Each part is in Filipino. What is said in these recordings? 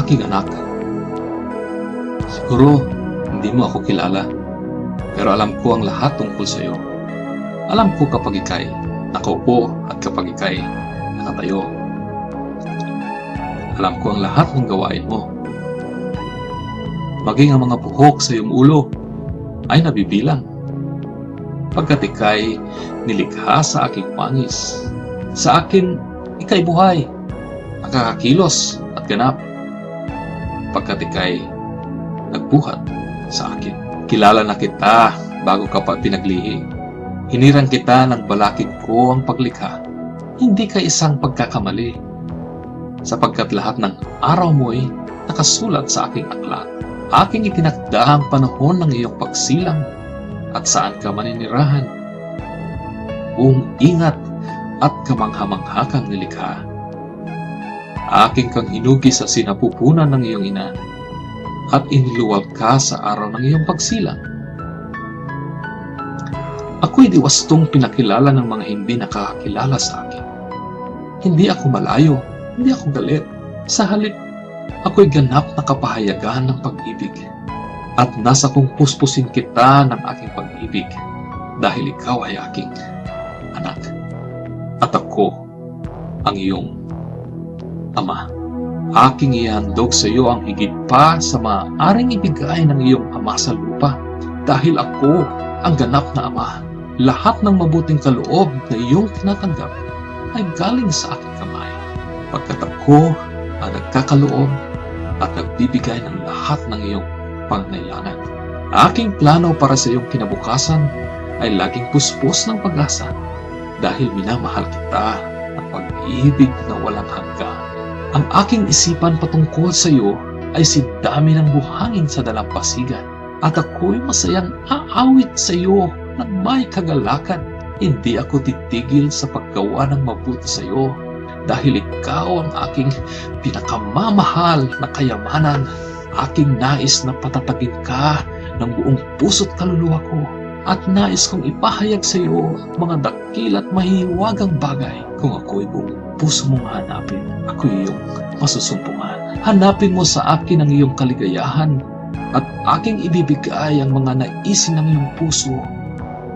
Aking anak, siguro hindi mo ako kilala, pero alam ko ang lahat tungkol sa iyo. Alam ko kapag ikay nakaupo at kapag ikay nakatayo. Alam ko ang lahat ng gawain mo. Maging ang mga buhok sa iyong ulo ay nabibilang. Pagkat ikay nilikha sa aking pangis, sa akin ikay buhay, nakakakilos at ganap. Pagkat ikay nagbuhat sa akin. Kilala na kita bago ka pa pinaglihi. Hinirang kita ng balakid ko ang paglikha. Hindi ka isang pagkakamali. Sapagkat lahat ng araw mo'y nakasulat sa aking aklat. Aking itinakda ang panahon ng iyong pagsilang at saan ka maninirahan. Buong ingat at kamangha-mangha kang nilikha. Aking kang hinugi sa sinapupunan ng iyong ina at iniluwag ka sa araw ng iyong pagsilang. Ako'y diwastong pinakilala ng mga hindi nakakakilala sa akin. Hindi ako malayo, hindi ako galit. Sa halip, ako'y ganap na kapahayagan ng pag-ibig. At nasa kong puspusin kita ng aking pag-ibig dahil ikaw ay aking anak. At ako ang iyong ama. Aking ihandog sa iyo ang higit pa sa maaaring ibigay ng iyong ama sa lupa. Dahil ako ang ganap na ama. Lahat ng mabuting kaloob na iyong tinatanggap ay galing sa aking kamay. Pagkat ako ang nagkakaloob at nagbibigay ng lahat ng iyong pangailangan. Aking plano para sa iyong kinabukasan ay laging puspos ng pag-asa dahil minamahal kita ng pag-ibig na walang hanggan. Ang aking isipan patungkol sa iyo ay si dami ng buhangin sa dalampasigan at ako'y masayang aawit sa iyo ng may kagalakan. Hindi ako titigil sa paggawa ng mabuti sa iyo dahil ikaw ang aking pinakamamahal na kayamanan. Aking nais na patatagin ka ng buong puso't kaluluwa ko at nais kong ipahayag sa iyo mga dakil at mahiwagang bagay kung ako'y buong puso mong hanapin. Ako iyong masusumpungan. Hanapin mo sa akin ang iyong kaligayahan at aking ibibigay ang mga naisin ng iyong puso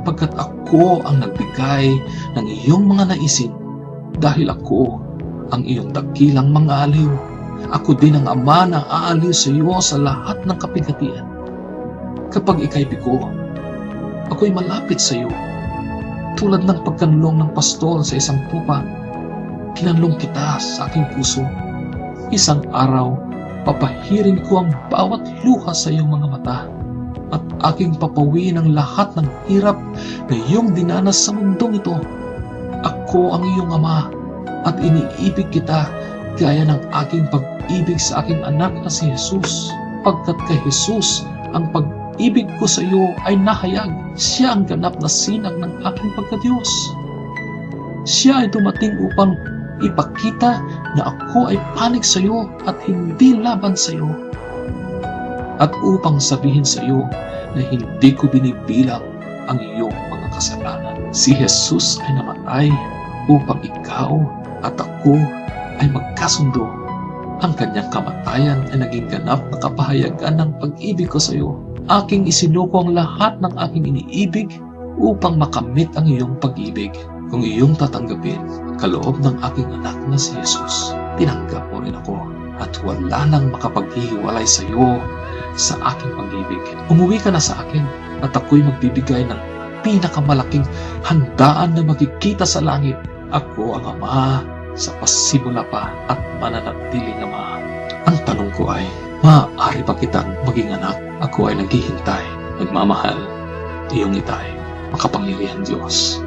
pagkat ako ang nagbigay ng iyong mga naisin dahil ako ang iyong dakilang mga aliw. Ako din ang ama na aaliw sa iyo sa lahat ng kapigatian. Kapag ikay bigo, ako'y malapit sa iyo. Tulad ng pagkanlong ng pastol sa isang tupa, kinanlong kita sa aking puso. Isang araw, papahirin ko ang bawat luha sa iyong mga mata at aking papawiin ang lahat ng hirap na iyong dinanas sa mundong ito. Ako ang iyong ama at iniibig kita gaya ng aking pag-ibig sa aking anak na si Jesus. Pagkat kay Jesus, ang pag-ibig ko sa iyo ay nahayag. Siya ang ganap na sinag ng aking pagkadiyos. Siya ay dumating upang ipakita na ako ay panig sa iyo at hindi laban sa iyo. At upang sabihin sa iyo na hindi ko binibilang ang iyong mga kasalanan. Si Jesus ay namatay upang ikaw at ako ay magkasundo. Ang kanyang kamatayan ay naging ganap na kapahayagan ng pag-ibig ko sa iyo. Aking isinuko ang lahat ng aking iniibig upang makamit ang iyong pag-ibig. Kung iyong tatanggapin ang kaloob ng aking anak na si Jesus, tinanggap mo rin ako at wala nang makapaghihiwalay sa iyo sa aking pag-ibig. Umuwi ka na sa akin at ako'y magbibigay ng pinakamalaking handaan na makikita sa langit. Ako ang ama sa pasimula pa at mananatiling ama. Ang tanong ko ay, maaari ba kitang maging anak? Ako ay naghihintay, nagmamahal, iyong itay, makapangyarihan Diyos.